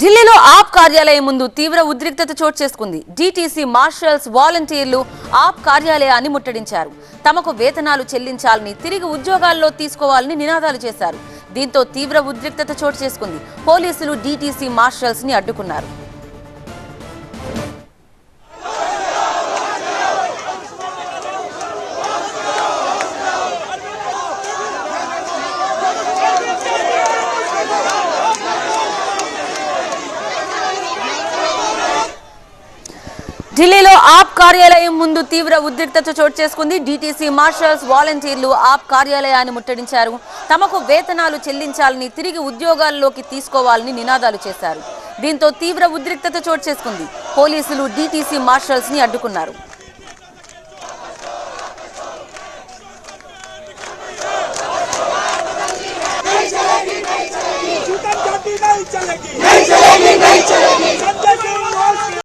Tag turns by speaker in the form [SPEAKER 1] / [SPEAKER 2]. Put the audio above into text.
[SPEAKER 1] ఢిల్లీలో ఆప్ కార్యాలయం ముందు తీవ్ర ఉద్రిక్తత చోటు చేసుకుంది. డీటీసీ మార్షల్స్ వాలంటీర్లు ఆప్ కార్యాలయాన్ని ముట్టడించారు. తమకు వేతనాలు చెల్లించాలని తిరిగి ఉద్యోగాల్లో తీసుకోవాలని నినాదాలు చేశారు. దీంతో తీవ్ర ఉద్రిక్తత చోటు చేసుకుంది. పోలీసులు డీటీసీ మార్షల్స్ని అడ్డుకున్నారు. ఢిల్లీలో ఆప్ కార్యాలయం ముందు తీవ్ర ఉద్రిక్తత చోటు చేసుకుంది డీటీసీ మార్షల్స్ వాలంటీర్లు ఆప్ కార్యాలయాన్ని ముట్టడించారు తమకు వేతనాలు చెల్లించాలని తిరిగి ఉద్యోగాల్లోకి తీసుకోవాలని నినాదాలు చేశారు దీంతో తీవ్ర ఉద్రిక్తత చోటు చేసుకుంది పోలీసులు డీటీసీ మార్షల్స్ ని అడ్డుకున్నారు
[SPEAKER 2] छूटम छाटी नहीं चलेगी नहीं चलेगी